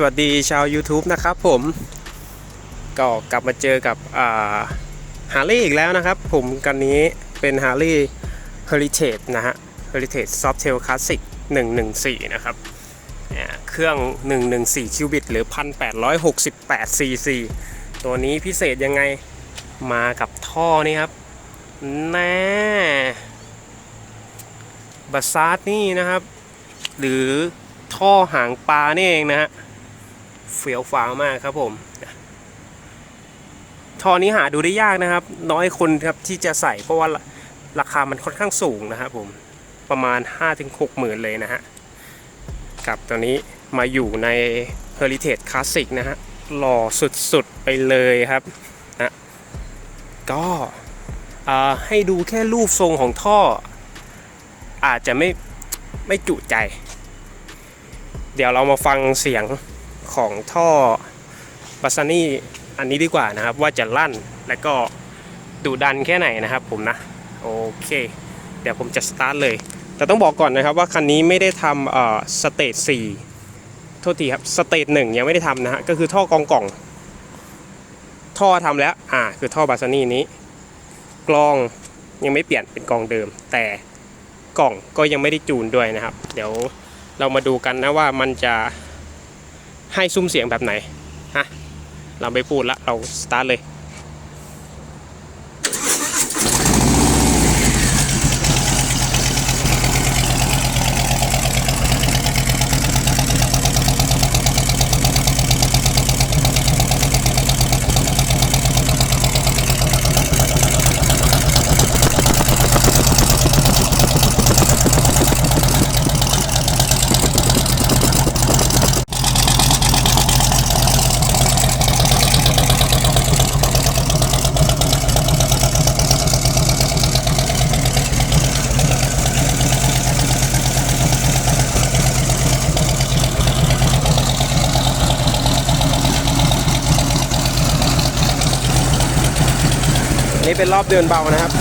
สวัสดีชาว YouTube นะครับผมก็กลับมาเจอกับฮาร์ l ี y อีกแล้วนะครับ ผมกันนี้เป็น h a r l e y Heritage นะฮะ Heritage Softail Classic 114 นะครับ เครื่อง 114 คิวบิตหรือ 1868 cc ตัวนี้พิเศษยังไงมากับท่อนี่ครับแน่บัสซาร์นี่นะครับ หรือท่อหางปลานี่เองนะฮะ เฟี้ยวฟ้าวมากครับผมท่อนี้หาดูได้ยากนะครับ น้อยคนครับที่จะใส่เพราะว่าราคามันค่อนข้างสูงนะครับผมประมาณ 5-6หมื่นเลยนะฮะกับตัวนี้มาอยู่ใน Heritage Classic นะฮะหล่อสุดๆไปเลยครับนะก็ให้ดูแค่รูปทรงของท่อ อาจจะไม่ไม่จุใจ เดี๋ยวเรามาฟังเสียง ของท่อบัสซานี่อันนี้ดีกว่านะครับ ว่าจะลั่นและก็ดุดันแค่ไหนนะครับผมนะ โอเค เดี๋ยวผมจะสตาร์ทเลย แต่ต้องบอกก่อนนะครับว่าคันนี้ไม่ได้ทำเอ่อสเตจ4โทษทีครับสเตจหนึ่งยังไม่ได้ทำนะฮะก็คือท่อกองกล่อง ท่อทำแล้วอ่าคือท่อบัสซานี่นี้ กลองยังไม่เปลี่ยนเป็นกลองเดิม แต่กล่องก็ยังไม่ได้จูนด้วยนะครับ เดี๋ยวเรามาดูกันนะว่ามันจะ ให้ซุ้มเสียงแบบไหนฮะเราไม่พูดละเราสตาร์ทเลย นี่เป็นรอบเดินเบานะครับ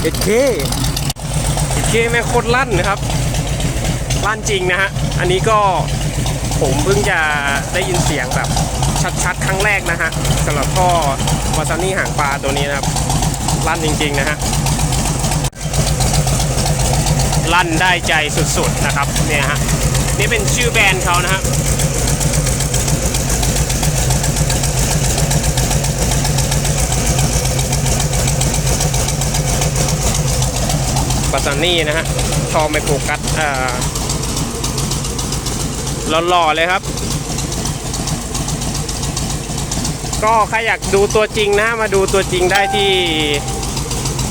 เอ็ดเคเอ็ดเคแม่โคตรลั่นนะครับลั่นจริงนะฮะ อันนี้ก็ ผมเพิ่งจะได้ยินเสียงแบบชัดๆ ครั้งแรกนะฮะสำหรับท่อวาซานี่หางปลาตัวนี้นะครับลั่นจริง ๆ นะฮะลั่นได้ใจสุด ๆ นะครับเนี่ยฮะนี่เป็นชื่อแบรนด์เขานะครับวาซานี่นะฮะทอไม่โฟกัสอ่า หล่อๆเลยครับ ก็ใครอยากดูตัวจริงนะมาดูตัวจริงได้ที่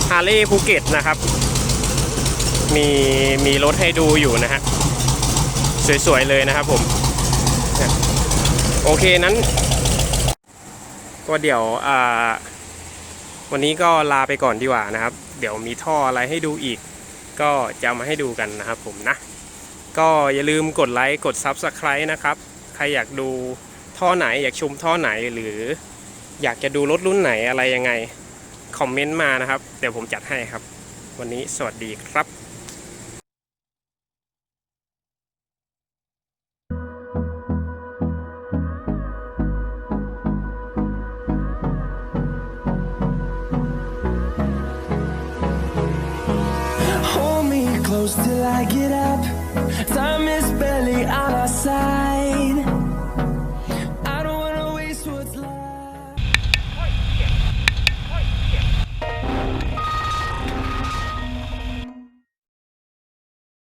ฮาร์เลย์ภูเก็ตนะครับ มีมีรถให้ดูอยู่นะฮะสวยๆเลยนะครับผมโอเคนั้นก็เดี๋ยววันนี้ก็ลาไปก่อนดีกว่านะครับ เดี๋ยวมีท่ออะไรให้ดูอีก ก็จะมาให้ดูกันนะครับผมนะ ก็อย่าลืมกดไลค์กด Subscribe นะครับ ใครอยากดูท่อไหนอยากชมท่อไหนหรือ อยากจะดูรถรุ่นไหนอะไรยังไง คอมเมนต์มานะครับ เดี๋ยวผมจัดให้ครับ วันนี้สวัสดีครับ passar.